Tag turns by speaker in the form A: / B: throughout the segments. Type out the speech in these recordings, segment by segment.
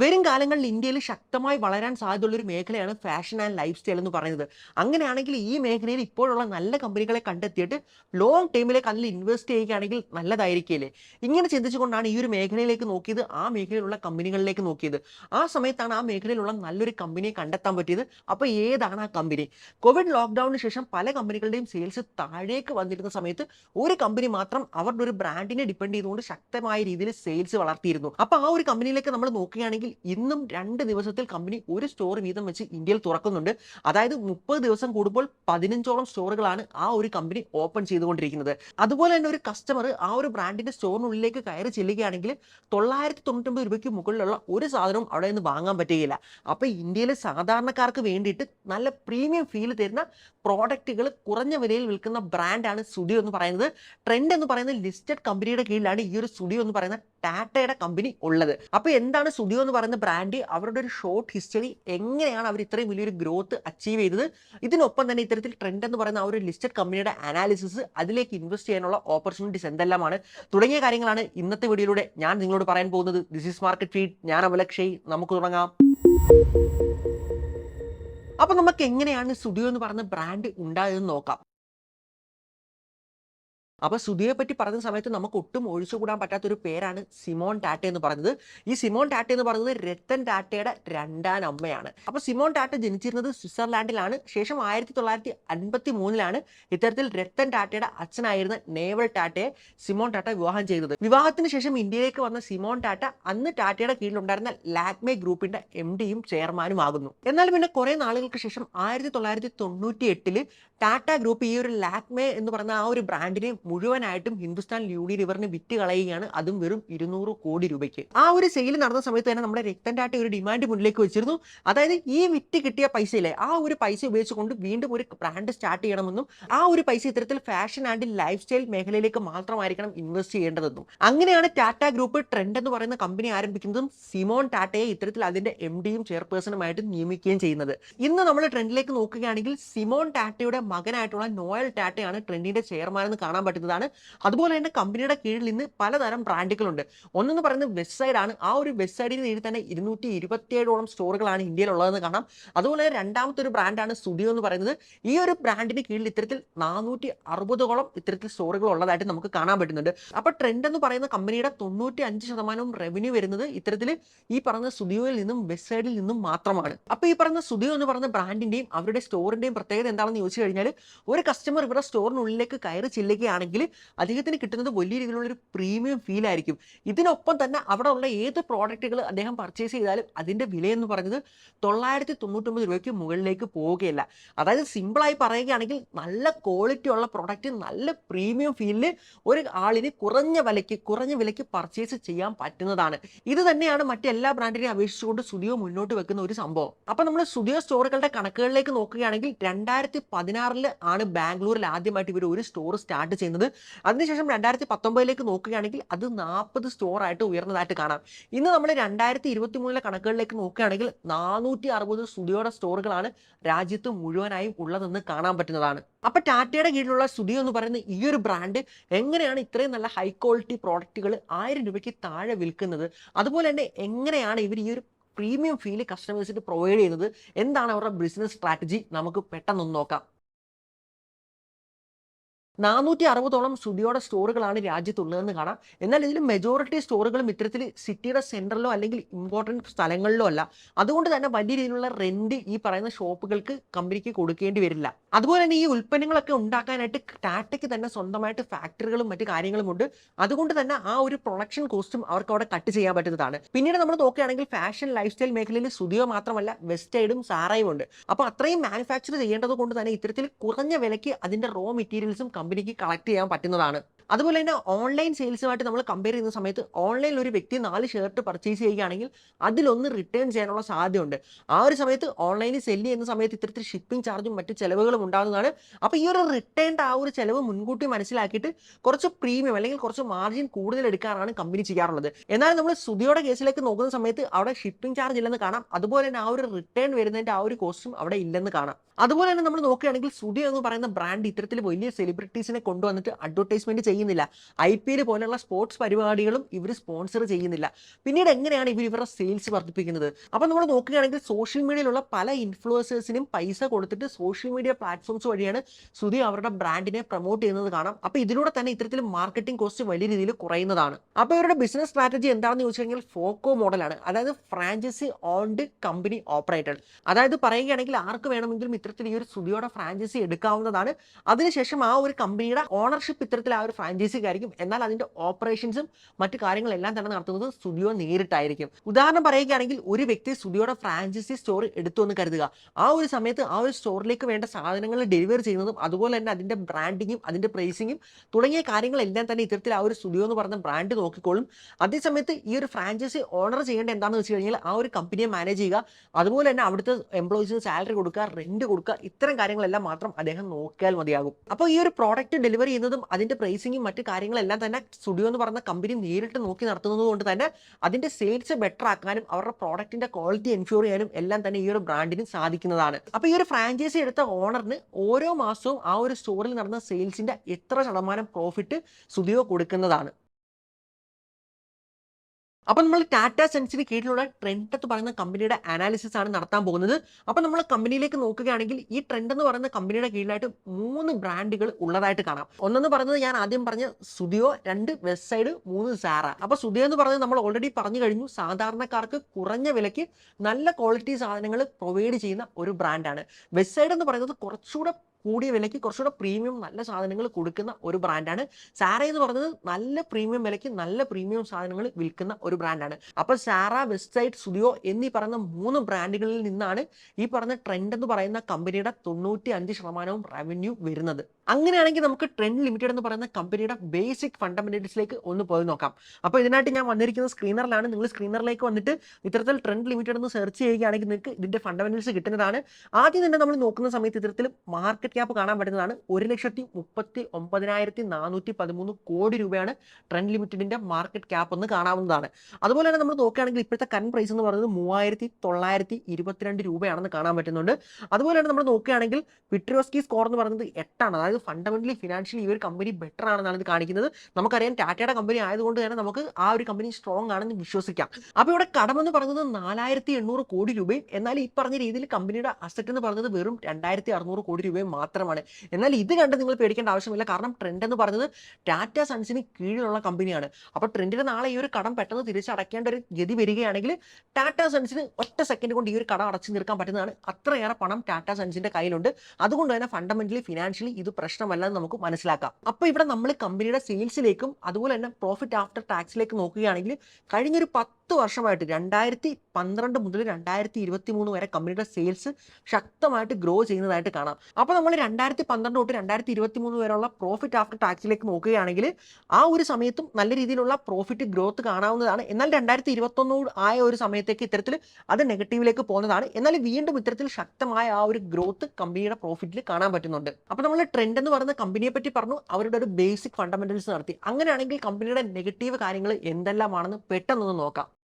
A: വരും കാലങ്ങളിൽ ഇന്ത്യയിൽ ശക്തമായി വളരാൻ സാധ്യതയുള്ള ഒരു മേഖലയാണ് ഫാഷൻ ആൻഡ് ലൈഫ് സ്റ്റൈൽ എന്ന് പറയുന്നത്. അങ്ങനെയാണെങ്കിൽ ഈ മേഖലയിൽ ഇപ്പോഴുള്ള നല്ല കമ്പനികളെ കണ്ടെത്തിയിട്ട് ലോങ് ടൈമിലേക്ക് അതിൽ ഇൻവെസ്റ്റ് ചെയ്യുകയാണെങ്കിൽ നല്ലതായിരിക്കില്ലേ? ഇങ്ങനെ ചിന്തിച്ചുകൊണ്ടാണ് ഈ ഒരു മേഖലയിലേക്ക് നോക്കിയത് ആ മേഖലയിലുള്ള കമ്പനികളിലേക്ക് നോക്കിയത്. ആ സമയത്താണ് ആ മേഖലയിലുള്ള നല്ലൊരു കമ്പനിയെ കണ്ടെത്താൻ പറ്റിയത്. അപ്പോൾ ഏതാണ് ആ കമ്പനി കോവിഡ് ലോക്ക്ഡൌണിന് ശേഷം പല കമ്പനികളുടെയും സെയിൽസ് താഴേക്ക് വന്നിരുന്ന സമയത്ത് ഒരു കമ്പനി മാത്രം അവരുടെ ഒരു ബ്രാൻഡിനെ ഡിപ്പെൻഡ് ചെയ്തുകൊണ്ട് ശക്തമായ രീതിയിൽ സെയിൽസ് വളർത്തിയിരുന്നു. അപ്പോൾ ആ ഒരു കമ്പനിയിലേക്ക് നമ്മൾ നോക്കുകയാണെങ്കിൽ ഇന്നും രണ്ട് ദിവസത്തിൽ കമ്പനി ഒരു സ്റ്റോർ വീതം വെച്ച് ഇന്ത്യയിൽ തുറക്കുന്നുണ്ട്. അതായത് മുപ്പത് ദിവസം കൂടുമ്പോൾ പതിനഞ്ചോളം സ്റ്റോറുകളാണ് ആ ഒരു കമ്പനി ഓപ്പൺ ചെയ്തുകൊണ്ടിരിക്കുന്നത്. അതുപോലെ തന്നെ ഒരു കസ്റ്റമർ ആ ഒരു ബ്രാൻഡിന്റെ സ്റ്റോറിനുള്ളിലേക്ക് കയറി ചെല്ലുകയാണെങ്കിൽ തൊള്ളായിരത്തി തൊണ്ണൂറ്റൊമ്പത് രൂപയ്ക്ക് മുകളിലുള്ള ഒരു സാധനവും അവിടെ നിന്ന് വാങ്ങാൻ പറ്റുകയില്ല. അപ്പോൾ ഇന്ത്യയിലെ സാധാരണക്കാർക്ക് വേണ്ടിയിട്ട് നല്ല പ്രീമിയം ഫീൽ തരുന്ന പ്രോഡക്റ്റുകൾ കുറഞ്ഞ വിലയിൽ വിൽക്കുന്ന ബ്രാൻഡാണ് സുഡിയോ എന്ന് പറയുന്നത്. ട്രെൻഡ് എന്ന് പറയുന്ന ലിസ്റ്റഡ് കമ്പനിയുടെ കീഴിലാണ് ഈ ഒരു സുഡിയോ എന്ന് പറയുന്ന ടാറ്റയുടെ കമ്പനി ഉള്ളത്. അപ്പോൾ എന്താണ് സുഡിയോ എന്ന് പറയുന്ന ബ്രാൻഡ് അവരുടെ ഒരു ഷോർട്ട് ഹിസ്റ്ററി എങ്ങനെയാണ് അവർ ഇത്രയും വലിയൊരു ഗ്രോത്ത് അച്ചീവ് ചെയ്തത്. ഇതിനൊപ്പം തന്നെ ഇത്തരത്തിൽ ട്രെൻഡ് എന്ന് പറയുന്ന ആ ഒരു ലിസ്റ്റഡ് കമ്പനിയുടെ അനാലിസിസ് അതിലേക്ക് ഇൻവെസ്റ്റ് ചെയ്യാനുള്ള ഓപ്പർച്യൂണിറ്റീസ് എന്തെല്ലാമാണ്. തുടങ്ങിയ കാര്യങ്ങളാണ് ഇന്നത്തെ വീഡിയോയിലൂടെ ഞാൻ നിങ്ങളോട് പറയാൻ പോകുന്നത്. ദിസ് ഈസ് മാർക്കറ്റ് ഫീഡ് ഞാൻ അമലക്ഷയ് നമുക്ക് തുടങ്ങാം. അപ്പൊ നമുക്ക് എങ്ങനെയാണ് സ്റ്റുഡിയോ എന്ന് പറയുന്ന ബ്രാൻഡ് ഉണ്ടായതെന്ന് നോക്കാം. അപ്പൊ സുധിയെ പറ്റി പറഞ്ഞ സമയത്ത് നമുക്ക് ഒട്ടും ഒഴിച്ചുകൂടാൻ പറ്റാത്ത ഒരു പേരാണ് സിമോൺ ടാറ്റ എന്ന് പറയുന്നത്. ഈ സിമോൺ ടാറ്റ എന്ന് പറയുന്നത് രത്തൻ ടാറ്റയുടെ രണ്ടാം അമ്മയാണ്. അപ്പൊ സിമോൺ ടാറ്റ ജനിച്ചിരുന്നത് സ്വിറ്റ്സർലാൻഡിലാണ്. ശേഷം ആയിരത്തി തൊള്ളായിരത്തി അൻപത്തി മൂന്നിലാണ് ഇത്തരത്തിൽ രത്തൻ ടാറ്റയുടെ അച്ഛനായിരുന്ന നേവൽ ടാറ്റയെ സിമോൺ ടാറ്റ വിവാഹം ചെയ്തത്. വിവാഹത്തിന് ശേഷം ഇന്ത്യയിലേക്ക് വന്ന സിമോൺ ടാറ്റ അന്ന് ടാറ്റയുടെ കീഴിലുണ്ടായിരുന്ന ലാക്മേ ഗ്രൂപ്പിന്റെ എം ഡിയും ചെയർമാനും ആകുന്നു. എന്നാൽ പിന്നെ കുറെ നാളുകൾക്ക് ശേഷം ആയിരത്തി തൊള്ളായിരത്തി തൊണ്ണൂറ്റി എട്ടിൽ ടാറ്റ ഗ്രൂപ്പ് ഈ ഒരു ലാക്മേ എന്ന് പറയുന്ന ആ ഒരു ബ്രാൻഡിനെ മുഴുവനായിട്ടും ഹിന്ദുസ്ഥാൻ യൂണി റിവറിന് വിറ്റ് കളയുകയാണ്. അതും വെറും ഇരുന്നൂറ് കോടി രൂപയ്ക്ക്. ആ ഒരു സെയിൽ നടന്ന സമയത്ത് തന്നെ നമ്മുടെ രക്തൻ ടാറ്റ ഒരു ഡിമാൻഡ് മുന്നിലേക്ക് വെച്ചിരുന്നു. അതായത് ഈ വിറ്റ് കിട്ടിയ പൈസയിലെ ആ ഒരു പൈസ ഉപയോഗിച്ചുകൊണ്ട് വീണ്ടും ഒരു ബ്രാൻഡ് സ്റ്റാർട്ട് ചെയ്യണമെന്നും ആ ഒരു പൈസ ഇത്തരത്തിൽ ഫാഷൻ ആൻഡ് ലൈഫ് സ്റ്റൈൽ മേഖലയിലേക്ക് മാത്രമായിരിക്കണം ഇൻവെസ്റ്റ് ചെയ്യേണ്ടതെന്നും. അങ്ങനെയാണ് ടാറ്റ ഗ്രൂപ്പ് ട്രെൻഡ് എന്ന് പറയുന്ന കമ്പനി ആരംഭിക്കുന്നതും സിമോൺ ടാറ്റയെ ഇത്തരത്തിൽ അതിന്റെ എം ഡിയും ചെയർപേഴ്സണുമായിട്ട് നിയമിക്കുകയും ചെയ്യുന്നത്. ഇന്ന് നമ്മൾ ട്രെൻഡിലേക്ക് നോക്കുകയാണെങ്കിൽ സിമോൺ ടാറ്റയുടെ മകനായിട്ടുള്ള നോയൽ ടാറ്റയാണ് ട്രെൻഡിന്റെ ചെയർമാൻ എന്ന് കാണാൻ പറ്റുന്നതാണ് അതുപോലെ തന്നെ കമ്പനിയുടെ കീഴിൽ നിന്ന് പലതരം ബ്രാൻഡുകളുണ്ട്. ഒന്നെന്ന് പറയുന്നത് വെബ്സൈഡ് സൈഡ് ആണ്. ആ ഒരു വെസ്റ്റ് സൈഡിന് കീഴിൽ തന്നെ ഇരുന്നൂറ്റി ഇരുപത്തിയേഴോളം സ്റ്റോറുകളാണ് ഇന്ത്യയിൽ ഉള്ളതെന്ന് കാണാം. അതുപോലെ രണ്ടാമത്തെ ഒരു ബ്രാൻഡാണ് സുഡിയോ എന്ന് പറയുന്നത്. ഈ ഒരു ബ്രാൻഡിന് കീഴിൽ ഇത്തരത്തിൽ നാനൂറ്റി അറുപതോളം ഇത്തരത്തിൽ സ്റ്റോറുകൾ ഉള്ളതായിട്ട് നമുക്ക് കാണാൻ പറ്റുന്നുണ്ട്. അപ്പോൾ ട്രെൻഡ് എന്ന് പറയുന്ന കമ്പനിയുടെ തൊണ്ണൂറ്റി അഞ്ച് ശതമാനവും റവന്യൂ വരുന്നത് ഇത്തരത്തിൽ ഈ പറഞ്ഞ സ്റ്റുഡിയോയിൽ നിന്നും വെസ്റ്റ് സൈഡിൽ നിന്നും മാത്രമാണ്. അപ്പോൾ ഈ പറഞ്ഞ സ്റ്റുഡിയോ എന്ന് പറയുന്ന ബ്രാൻഡിന്റെയും അവരുടെ സ്റ്റോറിന്റെയും പ്രത്യേകത എന്താണെന്ന് ചോദിച്ചു കഴിഞ്ഞാൽ ഒരു കസ്റ്റമർ ഇവരുടെ സ്റ്റോറിനുള്ളിലേക്ക് കയറി ചെല്ലുകയാണെങ്കിൽ അദ്ദേഹത്തിന് കിട്ടുന്നത് വലിയ രീതിയിലുള്ള ഒരു പ്രീമിയം ഫീൽ ആയിരിക്കും. ഇതിനൊപ്പം തന്നെ അവിടെ ഉള്ള ഏത് പ്രോഡക്റ്റുകൾ അദ്ദേഹം പർച്ചേസ് ചെയ്താലും അതിന്റെ വില എന്ന് പറയുന്നത് തൊള്ളായിരത്തി തൊണ്ണൂറ്റൊമ്പത് രൂപയ്ക്ക് മുകളിലേക്ക് പോവുകയില്ല അതായത് സിമ്പിളായി പറയുകയാണെങ്കിൽ നല്ല ക്വാളിറ്റി ഉള്ള പ്രോഡക്റ്റ് നല്ല പ്രീമിയം ഫീലിൽ ഒരു ആളിന് കുറഞ്ഞ വിലയ്ക്ക് കുറഞ്ഞ വിലയ്ക്ക് പർച്ചേസ് ചെയ്യാൻ പറ്റുന്നതാണ്. ഇത് തന്നെയാണ് മറ്റെല്ലാ ബ്രാൻഡിനെയും അപേക്ഷിച്ചുകൊണ്ട് സ്റ്റുഡിയോ മുന്നോട്ട് വെക്കുന്ന ഒരു സംഭവം. അപ്പം നമ്മൾ സ്റ്റുഡിയോ സ്റ്റോറുകളുടെ കണക്കുകളിലേക്ക് നോക്കുകയാണെങ്കിൽ രണ്ടായിരത്തി പതിനാറിൽ ആണ് ബാംഗ്ലൂരിൽ ആദ്യമായിട്ട് ഇവർ ഒരു സ്റ്റോർ സ്റ്റാർട്ട് ചെയ്യുന്നത് അതിനുശേഷം രണ്ടായിരത്തി പത്തൊമ്പതിലേക്ക് നോക്കുകയാണെങ്കിൽ അത് നാൽപ്പത് സ്റ്റോർ ആയിട്ട് ഉയർന്നതായിട്ട് കാണാം. ഇന്ന് നമ്മൾ രണ്ടായിരത്തി ഇരുപത്തി മൂന്നിലെ കണക്കുകളിലേക്ക് നോക്കുകയാണെങ്കിൽ നാനൂറ്റി അറുപത് സ്റ്റുഡിയോയുടെ സ്റ്റോറുകളാണ് രാജ്യത്ത് മുഴുവനായും ഉള്ളതെന്ന് കാണാൻ പറ്റുന്നതാണ്. അപ്പൊ ടാറ്റയുടെ കീഴിലുള്ള സ്റ്റുഡിയോ എന്ന് പറയുന്ന ഈ ഒരു ബ്രാൻഡ് എങ്ങനെയാണ് ഇത്രയും നല്ല ഹൈ ക്വാളിറ്റി പ്രോഡക്റ്റുകൾ ആയിരം രൂപയ്ക്ക് താഴെ വിൽക്കുന്നത്? അതുപോലെ തന്നെ എങ്ങനെയാണ് ഇവർ ഈ ഒരു പ്രീമിയം ഫീൽ കസ്റ്റമേഴ്സിന് പ്രൊവൈഡ് ചെയ്യുന്നത്? എന്താണ് അവരുടെ ബിസിനസ് സ്ട്രാറ്റജി നമുക്ക് പെട്ടെന്നൊന്ന് നോക്കാം. നാനൂറ്റി അറുപതോളം സ്റ്റുഡിയോയുടെ സ്റ്റോറുകളാണ് രാജ്യത്തുള്ളതെന്ന് കാണാം. എന്നാൽ ഇതിൽ മെജോറിറ്റി സ്റ്റോറുകളും ഇത്തരത്തിൽ സിറ്റിയുടെ സെന്ററിലോ അല്ലെങ്കിൽ ഇമ്പോർട്ടന്റ് സ്ഥലങ്ങളിലോ അല്ല. അതുകൊണ്ട് തന്നെ വലിയ രീതിയിലുള്ള റെന്റ് ഈ പറയുന്ന ഷോപ്പുകൾക്ക് കമ്പനിക്ക് കൊടുക്കേണ്ടി വരില്ല. അതുപോലെ തന്നെ ഈ ഉൽപ്പന്നങ്ങളൊക്കെ ഉണ്ടാക്കാനായിട്ട് ടാറ്റയ്ക്ക് തന്നെ സ്വന്തമായിട്ട് ഫാക്ടറികളും മറ്റു കാര്യങ്ങളും ഉണ്ട്. അതുകൊണ്ട് തന്നെ ആ ഒരു പ്രൊഡക്ഷൻ കോസ്റ്റും അവർക്ക് അവിടെ കട്ട് ചെയ്യാൻ പറ്റുന്നതാണ്. പിന്നീട് നമ്മൾ നോക്കുകയാണെങ്കിൽ ഫാഷൻ ലൈഫ് സ്റ്റൈൽ മേഖലയിൽ സ്റ്റുഡിയോ മാത്രമല്ല വെസ്റ്റൈഡും സാറയും ഉണ്ട്. അപ്പോൾ അത്രയും മാനുഫാക്ചർ ചെയ്യേണ്ടത് കൊണ്ട് തന്നെ ഇത്തരത്തിൽ കുറഞ്ഞ വിലയ്ക്ക് അതിന്റെ റോ മെറ്റീരിയൽസും കമ്പനിക്ക് കളക്ട് ചെയ്യാൻ പറ്റുന്നതാണ്. അതുപോലെ തന്നെ ഓൺലൈൻ സെയിൽസുമായിട്ട് നമ്മൾ കമ്പയർ ചെയ്യുന്ന സമയത്ത് ഓൺലൈനിൽ ഒരു വ്യക്തി നാല് ഷർട്ട് പർച്ചേസ് ചെയ്യുകയാണെങ്കിൽ അതിലൊന്ന് റിട്ടേൺ ചെയ്യാനുള്ള സാധ്യതയുണ്ട്. ആ ഒരു സമയത്ത് ഓൺലൈനിൽ സെല്ല് ചെയ്യുന്ന സമയത്ത് ഇത്തരത്തിൽ ഷിപ്പിംഗ് ചാർജും മറ്റ് ചിലവുകളും ഉണ്ടാകുന്നതാണ്. അപ്പോൾ ഈ ഒരു റിട്ടേൺഡ് ആ ഒരു ചിലവ് മുൻകൂട്ടി മനസ്സിലാക്കിയിട്ട് കുറച്ച് പ്രീമിയം അല്ലെങ്കിൽ കുറച്ച് മാർജിൻ കൂടുതൽ എടുക്കാറാണ് കമ്പനി ചെയ്യാറുള്ളത്. എന്നാൽ നമ്മൾ സുതിയുടെ കേസിലേക്ക് നോക്കുന്ന സമയത്ത് അവിടെ ഷിപ്പിംഗ് ചാർജ് ഇല്ലെന്ന് കാണാം. അതുപോലെ തന്നെ ആ ഒരു റിട്ടേൺ വരുന്നതിന്റെ ആ ഒരു കോസ്റ്റും അവിടെ ഇല്ലെന്ന് കാണാം. അതുപോലെ തന്നെ നമ്മൾ നോക്കുകയാണെങ്കിൽ സുതി എന്ന് പറയുന്ന ബ്രാൻഡ് ഇത്തരത്തിൽ വലിയ സെലിബ്രിറ്റീസിനെ കൊണ്ടുവന്നിട്ട് അഡ്വർടൈസ്മെന്റ് ചെയ്യുക ചെയ്യുന്നില്ല. ഐ പി എൽ പോലെയുള്ള സ്പോർട്സ് പരിപാടികളും ഇവർ സ്പോൺസർ ചെയ്യുന്നില്ല. പിന്നീട് എങ്ങനെയാണ് ഇവർ ഇവരുടെ സെയിൽസ് വർദ്ധിപ്പിക്കുന്നത്? അപ്പോൾ നമ്മൾ നോക്കുകയാണെങ്കിൽ സോഷ്യൽ മീഡിയയിലുള്ള പല ഇൻഫ്ലുവൻസേഴ്സിനും പൈസ കൊടുത്തിട്ട് സോഷ്യൽ മീഡിയ പ്ലാറ്റ്ഫോംസ് വഴിയാണ് സുധി അവരുടെ ബ്രാൻഡിനെ പ്രൊമോട്ട് ചെയ്യുന്നത് കാണാം. അപ്പോൾ ഇതിലൂടെ തന്നെ ഇത്തരത്തിൽ മാർക്കറ്റിംഗ് കോസ്റ്റ് വലിയ രീതിയിൽ കുറയുന്നതാണ്. അപ്പോൾ ഇവരുടെ ബിസിനസ് സ്ട്രാറ്റജി എന്താണെന്ന് ചോദിച്ചു കഴിഞ്ഞാൽ ഫോക്കോ മോഡലാണ്. അതായത് ഫ്രാഞ്ചൈസി ഓൺഡ് കമ്പനി ഓപ്പറേറ്റഡ് അതായത് പറയുകയാണെങ്കിൽ ആർക്ക് വേണമെങ്കിലും ഇത്തരത്തിൽ ഈ ഒരു സുധിയുടെ ഫ്രാഞ്ചൈസി എടുക്കാവുന്നതാണ്. അതിനുശേഷം ആ ഒരു കമ്പനിയുടെ ഓണർഷിപ്പ് ഇത്തരത്തിൽ ആ ഒരു ഫ്രാഞ്ചൈസിക്കായിരിക്കും എന്നാൽ അതിന്റെ ഓപ്പറേഷൻസും മറ്റു കാര്യങ്ങളെല്ലാം തന്നെ നടത്തുന്നത് സ്റ്റുഡിയോ നേരിട്ടായിരിക്കും. ഉദാഹരണം പറയുകയാണെങ്കിൽ ഒരു വ്യക്തി സ്റ്റുഡിയോയുടെ ഫ്രാഞ്ചൈസി സ്റ്റോർ എടുത്തു എന്ന് കരുതുക. ആ ഒരു സമയത്ത് ആ ഒരു സ്റ്റോറിലേക്ക് വേണ്ട സാധനങ്ങൾ ഡെലിവറി ചെയ്യുന്നതും അതുപോലെ തന്നെ അതിന്റെ ബ്രാൻഡിങ്ങും അതിന്റെ പ്രൈസിങ്ങും തുടങ്ങിയ കാര്യങ്ങളെല്ലാം തന്നെ ഇത്തരത്തിൽ ആ ഒരു സ്റ്റുഡിയോ എന്ന് പറഞ്ഞ ബ്രാൻഡ് നോക്കിക്കോളും. അതേസമയത്ത് ഈ ഒരു ഫ്രാഞ്ചൈസി ഓണർ ചെയ്യേണ്ട എന്താണെന്ന് വെച്ച് കഴിഞ്ഞാൽ ആ ഒരു കമ്പനിയെ മാനേജ് ചെയ്യുക. അതുപോലെ തന്നെ അവിടുത്തെ എംപ്ലോയീസിന് സാലറി കൊടുക്കുക റെന്റ് കൊടുക്കുക ഇത്തരം കാര്യങ്ങളെല്ലാം മാത്രം അദ്ദേഹം നോക്കിയാൽ മതിയാകും. അപ്പോൾ ഈ ഒരു പ്രോഡക്റ്റ് ഡെലിവറി ചെയ്യുന്നതും അതിന്റെ പ്രൈസിങ്ങും മറ്റു കാര്യങ്ങളെല്ലാം തന്നെ സ്റ്റുഡിയോ എന്ന് പറയുന്ന കമ്പനി നേരിട്ട് നോക്കി നടത്തുന്നത് കൊണ്ട് തന്നെ അതിന്റെ സെയിൽസ് ബെറ്റർ ആക്കാനും അവരുടെ പ്രോഡക്റ്റിന്റെ ക്വാളിറ്റി എൻഷുർ ചെയ്യാനും എല്ലാം തന്നെ ഈ ഒരു ബ്രാൻഡിന് സാധിക്കുന്നതാണ്. അപ്പോൾ ഈ ഒരു ഫ്രാഞ്ചൈസി എടുത്ത ഓണറിന് ഓരോ മാസവും ആ ഒരു സ്റ്റോറിൽ നടന്ന സെയിൽസിന്റെ എത്ര ശതമാനം പ്രോഫിറ്റ് സ്റ്റുഡിയോ കൊടുക്കുന്നതാണ്. അപ്പോൾ നമ്മൾ ടാറ്റ സെൻസിന് കീഴിലുള്ള ട്രെൻഡ് എന്ന് പറയുന്ന കമ്പനിയുടെ അനാലിസിസ് ആണ് നടത്താൻ പോകുന്നത്. അപ്പോൾ നമ്മൾ കമ്പനിയിലേക്ക് നോക്കുകയാണെങ്കിൽ ഈ ട്രെൻഡ് എന്ന് പറയുന്ന കമ്പനിയുടെ കീഴിലായിട്ട് മൂന്ന് ബ്രാൻഡുകൾ ഉള്ളതായിട്ട് കാണാം. ഒന്നെന്ന് പറയുന്നത് ഞാൻ ആദ്യം പറഞ്ഞ സുദിയോ രണ്ട് വെസ്റ്റ് സൈഡ് മൂന്ന് സാറ അപ്പോൾ സുദിയോ എന്ന് പറയുന്നത് നമ്മൾ ഓൾറെഡി പറഞ്ഞു കഴിഞ്ഞു. സാധാരണക്കാർക്ക് കുറഞ്ഞ വിലയ്ക്ക് നല്ല ക്വാളിറ്റി സാധനങ്ങൾ പ്രൊവൈഡ് ചെയ്യുന്ന ഒരു ബ്രാൻഡാണ് വെസ്റ്റ് സൈഡ് എന്ന് പറയുന്നത് കുറച്ചുകൂടെ കൂടിയ വിലയ്ക്ക് കുറച്ചുകൂടെ പ്രീമിയം നല്ല സാധനങ്ങൾ കൊടുക്കുന്ന ഒരു ബ്രാൻഡാണ് സാറ എന്ന് പറഞ്ഞത് നല്ല പ്രീമിയം വിലയ്ക്ക് നല്ല പ്രീമിയം സാധനങ്ങൾ വിൽക്കുന്ന ഒരു ബ്രാൻഡാണ് അപ്പോൾ സാറ വെസ്റ്റ്സൈഡ് സുദിയോ എന്നീ പറയുന്ന മൂന്ന് ബ്രാൻഡുകളിൽ നിന്നാണ് ഈ പറഞ്ഞ ട്രെൻഡ് എന്ന് പറയുന്ന കമ്പനിയുടെ തൊണ്ണൂറ്റി അഞ്ച് ശതമാനവും റവന്യൂ വരുന്നത്. അങ്ങനെയാണെങ്കിൽ നമുക്ക് ട്രെൻഡ് ലിമിറ്റഡ് എന്ന് പറയുന്ന കമ്പനിയുടെ ബേസിക് ഫണ്ടമെന്റൽസിലേക്ക് ഒന്ന് പോയി നോക്കാം. അപ്പോൾ ഇതിനായിട്ട് ഞാൻ വന്നിരിക്കുന്ന സ്ക്രീനറിലാണ് നിങ്ങൾ സ്ക്രീനറിലേക്ക് വന്നിട്ട് ഇത്തരത്തിൽ ട്രെൻഡ് ലിമിറ്റഡ് എന്ന് സെർച്ച് ചെയ്യുകയാണെങ്കിൽ നിങ്ങൾക്ക് ഇതിന്റെ ഫണ്ടമെന്റൽസ് കിട്ടുന്നതാണ്. ആദ്യം തന്നെ നമ്മൾ നോക്കുന്ന സമയത്ത് ഇത്തരത്തിൽ മാർക്കറ്റ് ക്യാപ്പ് കാണാൻ പറ്റുന്നതാണ്. ഒരു ലക്ഷത്തി മുപ്പത്തി ഒമ്പതിനായിരത്തി നാനൂറ്റി പതിമൂന്ന് കോടി രൂപയാണ് ട്രെൻഡ് ലിമിറ്റഡിന്റെ മാർക്കറ്റ് ക്യാപ്പ് എന്ന് കാണാവുന്നതാണ്. അതുപോലെ തന്നെ നമ്മൾ നോക്കുകയാണെങ്കിൽ ഇപ്പോഴത്തെ കൺ പ്രൈസ് എന്ന് പറയുന്നത് മൂവായിരത്തി തൊള്ളായിരത്തി ഇരുപത്തിരണ്ട് രൂപയാണെന്ന് കാണാൻ പറ്റുന്നുണ്ട്. അതുപോലെ തന്നെ നമ്മൾ നോക്കുകയാണെങ്കിൽ വിട്രിയോസ്കി സ്കോർ എന്ന് പറയുന്നത് എട്ടാണ്. അതായത് ഫണ്ടമെന്റലി ഫിനാൻഷ്യലി ഈ ഒരു കമ്പനി ബെറ്റർ ആണെന്നാണ് ഇത് കാണിക്കുന്നത്. നമുക്കറിയാം ടാറ്റയുടെ കമ്പനി ആയതുകൊണ്ട് തന്നെ നമുക്ക് ആ ഒരു കമ്പനി സ്ട്രോങ് ആണെന്ന് വിശ്വസിക്കാം. അപ്പോൾ ഇവിടെ കടമെന്ന് പറയുന്നത് നാലായിരത്തി എണ്ണൂറ് കോടി രൂപയും എന്നാൽ ഈ പറഞ്ഞ രീതിയിൽ കമ്പനിയുടെ അസറ്റ് എന്ന് പറയുന്നത് വെറും രണ്ടായിരത്തി അറുന്നൂറ് കോടി രൂപയും മാത്രമാണ്. എന്നാൽ ഇത് കണ്ട് നിങ്ങൾ പേടിക്കേണ്ട ആവശ്യമില്ല. കാരണം ട്രെൻഡ് എന്ന് പറയുന്നത് ടാറ്റ സൺസിന് കീഴിലുള്ള കമ്പനിയാണ് അപ്പോൾ ട്രെൻഡിന് നാളെ ഈ ഒരു കടം പെട്ടെന്ന് തിരിച്ചടയ്ക്കേണ്ട ഒരു ഗതി വരികയാണെങ്കിൽ ടാറ്റ സൺസിന് ഒറ്റ സെക്കൻഡ് കൊണ്ട് ഈ ഒരു കടം അടച്ചു നിർക്കാൻ പറ്റുന്നതാണ്. അത്രയേറെ പണം ടാറ്റ സൺസിന്റെ കയ്യിലുണ്ട്. അതുകൊണ്ട് തന്നെ ഫണ്ടമെന്റലി ഫിനാൻഷ്യലി ഇത് പ്രശ്നമല്ല എന്ന് നമുക്ക് മനസ്സിലാക്കാം. അപ്പോൾ ഇവിടെ നമ്മൾ കമ്പനിയുടെ സെയിൽസിലേക്കും അതുപോലെ തന്നെ പ്രോഫിറ്റ് ആഫ്റ്റർ ടാക്സിലേക്ക് നോക്കുകയാണെങ്കിൽ കഴിഞ്ഞൊരു പത്ത് വർഷമായിട്ട് രണ്ടായിരത്തി പന്ത്രണ്ട് മുതൽ രണ്ടായിരത്തി ഇരുപത്തി മൂന്ന് വരെ കമ്പനിയുടെ സെയിൽസ് ശക്തമായിട്ട് ഗ്രോ ചെയ്യുന്നതായിട്ട് കാണാം. അപ്പോൾ നമ്മൾ രണ്ടായിരത്തി പന്ത്രണ്ട് തൊട്ട് രണ്ടായിരത്തി ഇരുപത്തി മൂന്ന് വരെയുള്ള പ്രോഫിറ്റ് ആഫ്റ്റർ ടാക്സിലേക്ക് നോക്കുകയാണെങ്കിൽ ആ ഒരു സമയത്തും നല്ല രീതിയിലുള്ള പ്രോഫിറ്റ് ഗ്രോത്ത് കാണാവുന്നതാണ്. എന്നാൽ രണ്ടായിരത്തി ഇരുപത്തൊന്നോട് ആയ ഒരു സമയത്തേക്ക് ഇത്തരത്തിൽ അത് നെഗറ്റീവിലേക്ക് പോകുന്നതാണ്. എന്നാൽ വീണ്ടും ഇത്തരത്തിൽ ശക്തമായ ആ ഒരു ഗ്രോത്ത് കമ്പനിയുടെ പ്രോഫിറ്റിൽ കാണാൻ പറ്റുന്നുണ്ട്. അപ്പോൾ നമ്മൾ ട്രെൻഡ് എന്ന് പറയുന്ന കമ്പനിയെ പറ്റി പറഞ്ഞു അവരുടെ ഒരു ബേസിക് ഫണ്ടമെന്റൽസ് നടത്തി. അങ്ങനെയാണെങ്കിൽ കമ്പനിയുടെ നെഗറ്റീവ് കാര്യങ്ങൾ എന്തെല്ലാമാണെന്ന് പെട്ടെന്നൊന്ന് നോക്കാം.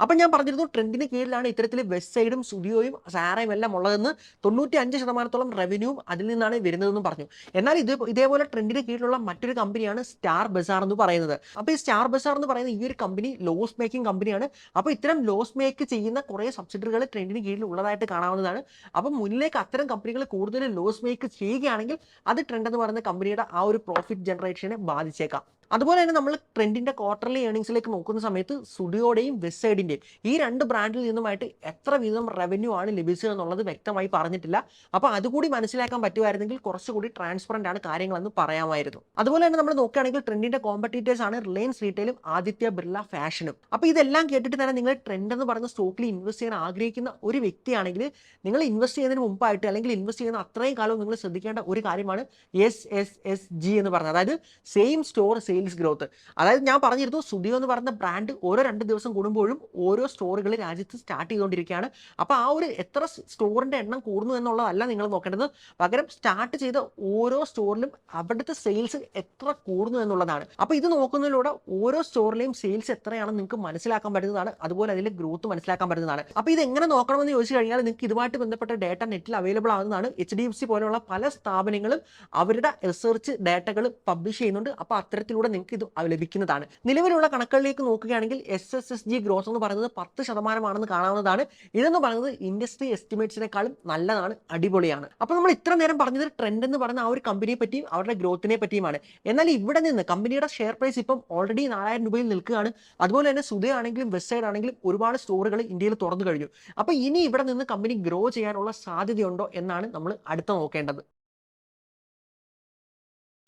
A: അപ്പം ഞാൻ പറഞ്ഞിരുന്നു ട്രെൻഡിന് കീഴിലാണ് ഇത്തരത്തിൽ വെസ്റ്റ് സൈഡും സ്റ്റുഡിയോയും സാറയും എല്ലാം ഉള്ളതെന്ന് തൊണ്ണൂറ്റി അഞ്ച് ശതമാനത്തോളം റവന്യൂവും അതിൽ നിന്നാണ് വരുന്നതെന്ന് പറഞ്ഞു. എന്നാൽ ഇത് ഇതേപോലെ ട്രെൻഡിന് കീഴിലുള്ള മറ്റൊരു കമ്പനിയാണ് സ്റ്റാർ ബസാർ എന്ന് പറയുന്നത്. അപ്പോൾ ഈ സ്റ്റാർ ബസാർ എന്ന് പറയുന്ന ഈ ഒരു കമ്പനി ലോസ് മേക്കിംഗ് കമ്പനിയാണ് അപ്പോൾ ഇത്തരം ലോസ് മേക്ക് ചെയ്യുന്ന കുറേ സബ്സിഡറികൾ ട്രെൻഡിന് കീഴിൽ ഉള്ളതായിട്ട് കാണാവുന്നതാണ്. അപ്പം മുന്നിലേക്ക് അത്തരം കമ്പനികൾ കൂടുതൽ ലോസ് മേക്ക് ചെയ്യുകയാണെങ്കിൽ അത് ട്രെൻഡ് എന്ന് പറയുന്ന കമ്പനിയുടെ ആ ഒരു പ്രോഫിറ്റ് ജനറേഷനെ ബാധിച്ചേക്കാം. അതുപോലെ തന്നെ നമ്മൾ ട്രെൻഡിന്റെ ക്വാർട്ടർലി ഏണിങ്സിലേക്ക് നോക്കുന്ന സമയത്ത് സുഡിയോടെയും വെസ്സൈഡിന്റെയും ഈ രണ്ട് ബ്രാൻഡിൽ നിന്നുമായിട്ട് എത്ര വീതം റവന്യൂ ആണ് ലഭിച്ചത് എന്നുള്ളത് വ്യക്തമായി പറഞ്ഞിട്ടില്ല. അപ്പോൾ അതുകൂടി മനസ്സിലാക്കാൻ പറ്റുമായിരുന്നെങ്കിൽ കുറച്ചുകൂടി ട്രാൻസ്പെറന്റ് ആണ് കാര്യങ്ങളെന്ന് പറയാമായിരുന്നു. അതുപോലെ തന്നെ നമ്മൾ നോക്കുകയാണെങ്കിൽ ട്രെൻഡിന്റെ കോമ്പറ്റീറ്റേഴ്സ് ആണ് റിലയൻസ് റീറ്റെയിലും ആദിത്യ ബിർള ഫാഷനും അപ്പോൾ ഇതെല്ലാം കേട്ടിട്ട് തന്നെ നിങ്ങൾ ട്രെൻഡ് എന്ന് പറഞ്ഞ സ്റ്റോക്കിൽ ഇൻവെസ്റ്റ് ചെയ്യാൻ ആഗ്രഹിക്കുന്ന ഒരു വ്യക്തിയാണെങ്കിൽ നിങ്ങൾ ഇൻവെസ്റ്റ് ചെയ്യുന്നതിന് മുമ്പായിട്ട് അല്ലെങ്കിൽ ഇൻവെസ്റ്റ് ചെയ്യുന്ന അത്രയും കാലവും നിങ്ങൾ ശ്രദ്ധിക്കേണ്ട ഒരു കാര്യമാണ് എസ് എസ് എസ് ജി എന്ന് പറഞ്ഞത്. അതായത് same store sale sales growth അതായത് ഞാൻ പറഞ്ഞിരുന്നു സുദിയോ എന്ന് പറഞ്ഞ ബ്രാൻഡ് ഓരോ രണ്ട് ദിവസം കൂടുമ്പോഴും ഓരോ സ്റ്റോറുകൾ രാജ്യത്ത് സ്റ്റാർട്ട് ചെയ്തുകൊണ്ടിരിക്കുകയാണ് അപ്പോൾ ആ ഒരു എത്ര സ്റ്റോറിന്റെ എണ്ണം കൂടുന്നു എന്നുള്ളതല്ല നിങ്ങൾ നോക്കേണ്ടത്. പകരം സ്റ്റാർട്ട് ചെയ്ത ഓരോ സ്റ്റോറിലും അവിടുത്തെ സെയിൽസ് എത്ര കൂടുന്നു എന്നുള്ളതാണ്. അപ്പോൾ ഇത് നോക്കുന്നതിലൂടെ ഓരോ സ്റ്റോറിലെയും സെയിൽസ് എത്രയാണെന്ന് നിങ്ങൾക്ക് മനസ്സിലാക്കാൻ പറ്റുന്നതാണ്. അതുപോലെ അതിലെ ഗ്രോത്ത് മനസ്സിലാക്കാൻ പറ്റുന്നതാണ്. അപ്പോൾ ഇത് എങ്ങനെ നോക്കണമെന്ന് ചോദിച്ചു കഴിഞ്ഞാൽ നിങ്ങൾക്ക് ഇതുമായിട്ട് ബന്ധപ്പെട്ട ഡേറ്റ നെറ്റിൽ അവൈലബിൾ ആകുന്നതാണ് എച്ച് ഡി എഫ് സി പോലെയുള്ള പല സ്ഥാപനങ്ങളും അവരുടെ റിസർച്ച് ഡേറ്റകൾ പബ്ലിഷ് ചെയ്യുന്നുണ്ട്. അപ്പോൾ അത്തരത്തിലൂടെ നിങ്ങൾക്ക് ഇത് ലഭിക്കുന്നതാണ്. നിലവിലുള്ള കണക്കുകളിലേക്ക് നോക്കുകയാണെങ്കിൽ S S S G gross എന്ന് പറയുന്നത് പത്ത് ശതമാനമാണെന്ന് കാണാവുന്നതാണ്. ഇതെന്ന് പറയുന്നത് ഇൻഡസ്ട്രി എസ്റ്റിമേറ്റ്സിനെക്കാളും നല്ലതാണ് അടിപൊളിയാണ്. അപ്പോൾ നമ്മൾ ഇത്ര നേരം പറഞ്ഞത് ട്രെൻഡ് എന്ന് പറയുന്ന ആ ഒരു കമ്പനിയെ പറ്റിയും അവരുടെ ഗ്രോത്തിനെ പറ്റിയുമാണ്. എന്നാൽ ഇവിടെ നിന്ന് കമ്പനിയുടെ ഷെയർ പ്രൈസ് ഇപ്പം ഓൾറെഡി നാലായിരം രൂപയിൽ നിൽക്കുകയാണ്. അതുപോലെ തന്നെ സുധയാണെങ്കിലും വെസ്റ്റ് സൈഡ് ആണെങ്കിലും ഒരുപാട് സ്റ്റോറുകൾ ഇന്ത്യയിൽ തുറന്നു കഴിഞ്ഞു. അപ്പോൾ ഇനി ഇവിടെ നിന്ന് കമ്പനി ഗ്രോ ചെയ്യാനുള്ള സാധ്യതയുണ്ടോ എന്നാണ് നമ്മൾ അടുത്ത നോക്കേണ്ടത്.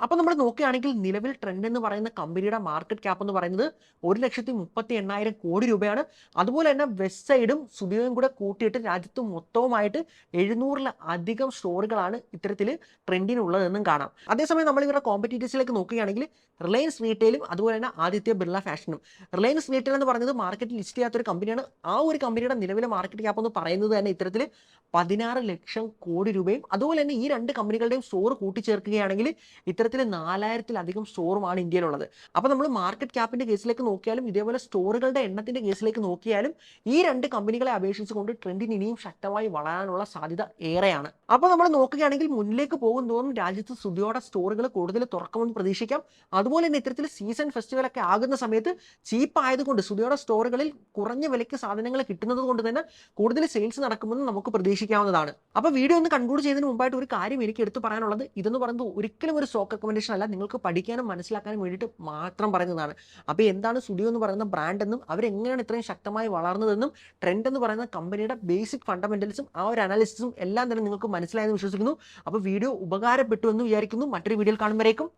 A: അപ്പോൾ നമ്മൾ നോക്കുകയാണെങ്കിൽ നിലവിൽ ട്രെൻഡ് എന്ന് പറയുന്ന കമ്പനിയുടെ മാർക്കറ്റ് ക്യാപ്പ് എന്ന് പറയുന്നത് ഒരു ലക്ഷത്തി മുപ്പത്തി എണ്ണായിരം കോടി രൂപയാണ്. അതുപോലെ തന്നെ വെസ്റ്റ് സൈഡും സുബിയോയും കൂടെ കൂട്ടിയിട്ട് രാജ്യത്ത് മൊത്തവുമായിട്ട് എഴുന്നൂറിൽ അധികം സ്റ്റോറുകളാണ് ഇത്തരത്തിൽ ട്രെൻഡിനുള്ളതെന്നും കാണാം. അതേസമയം നമ്മൾ ഇവരുടെ കോമ്പറ്റീറ്റീവ്സിലേക്ക് നോക്കുകയാണെങ്കിൽ റിലയൻസ് റീറ്റെയിലും അതുപോലെ തന്നെ ആദിത്യ ബിർള ഫാഷനും റിലയൻസ് റീറ്റെയിൽ എന്ന് പറയുന്നത് മാർക്കറ്റിൽ ലിസ്റ്റ് ചെയ്യാത്ത ഒരു കമ്പനിയാണ് ആ ഒരു കമ്പനിയുടെ നിലവിലെ മാർക്കറ്റ് ക്യാപ്പ് എന്ന് പറയുന്നത് തന്നെ ഇത്തരത്തിൽ പതിനാറ് ലക്ഷം കോടി രൂപയും അതുപോലെ തന്നെ ഈ രണ്ട് കമ്പനികളുടെയും സ്റ്റോർ കൂട്ടിച്ചേർക്കുകയാണെങ്കിൽ ഇത്തരത്തിൽ നാലായിരത്തിലധികം സ്റ്റോറുമാണ് ഇന്ത്യയിലുള്ളത്. അപ്പോൾ നമ്മൾ മാർക്കറ്റ് ക്യാപ്പിന്റെ കേസിലേക്ക് നോക്കിയാലും ഇതേപോലെ സ്റ്റോറുകളുടെ എണ്ണത്തിന്റെ കേസിലേക്ക് നോക്കിയാലും ഈ രണ്ട് കമ്പനികളെ അപേക്ഷിച്ചുകൊണ്ട് ട്രെൻഡിന് ഇനിയും ശക്തമായി വളരാനുള്ള സാധ്യത ഏറെയാണ്. അപ്പോൾ നമ്മൾ നോക്കുകയാണെങ്കിൽ മുന്നിലേക്ക് പോകും തോറും രാജ്യത്ത് സുധിയോടെ സ്റ്റോറുകൾ കൂടുതൽ തുറക്കുമെന്ന് പ്രതീക്ഷിക്കാം. അതുപോലെ തന്നെ ഇത്തരത്തിൽ സീസൺ ഫെസ്റ്റിവൽ ഒക്കെ ആകുന്ന സമയത്ത് ചീപ്പ് ആയതുകൊണ്ട് സുധിയോടെ സ്റ്റോറുകളിൽ കുറഞ്ഞ വിലയ്ക്ക് സാധനങ്ങൾ കിട്ടുന്നത് കൊണ്ട് തന്നെ കൂടുതൽ സെയിൽസ് നടക്കുമെന്ന് നമുക്ക് പ്രതീക്ഷിക്കാവുന്നതാണ്. അപ്പോൾ വീഡിയോ ഒന്ന് കൺക്ലൂഡ് ചെയ്യുന്നതിന് മുമ്പായിട്ട് ഒരു കാര്യം എനിക്ക് എടുത്തു പറയാനുള്ളത്. ഇതെന്ന് പറയുന്നത് ഒരിക്കലും ഒരു സ്റ്റോക്ക് റെക്കമെൻഡേഷൻ അല്ല നിങ്ങൾക്ക് പഠിക്കാനും മനസ്സിലാക്കാനും വേണ്ടിയിട്ട് മാത്രം പറയുന്നതാണ്. അപ്പോൾ എന്താണ് സുഡിയോ എന്ന് പറയുന്ന ബ്രാൻഡ് എന്നും അവരെങ്ങനെയാണ് ഇത്രയും ശക്തമായി വളർന്നതെന്നും ട്രെൻഡ് എന്ന് പറയുന്ന കമ്പനിയുടെ ബേസിക് ഫണ്ടമെന്റൽസും ആ ഒരു അനാലിസിസും എല്ലാം തന്നെ നിങ്ങൾക്ക് മനസ്സിലായെന്ന് വിശ്വസിക്കുന്നു. അപ്പോൾ വീഡിയോ ഉപകാരപ്പെട്ടു എന്ന് വിചാരിക്കുന്നു. മറ്റൊരു വീഡിയോയിൽ കാണുമ്പോഴേക്കും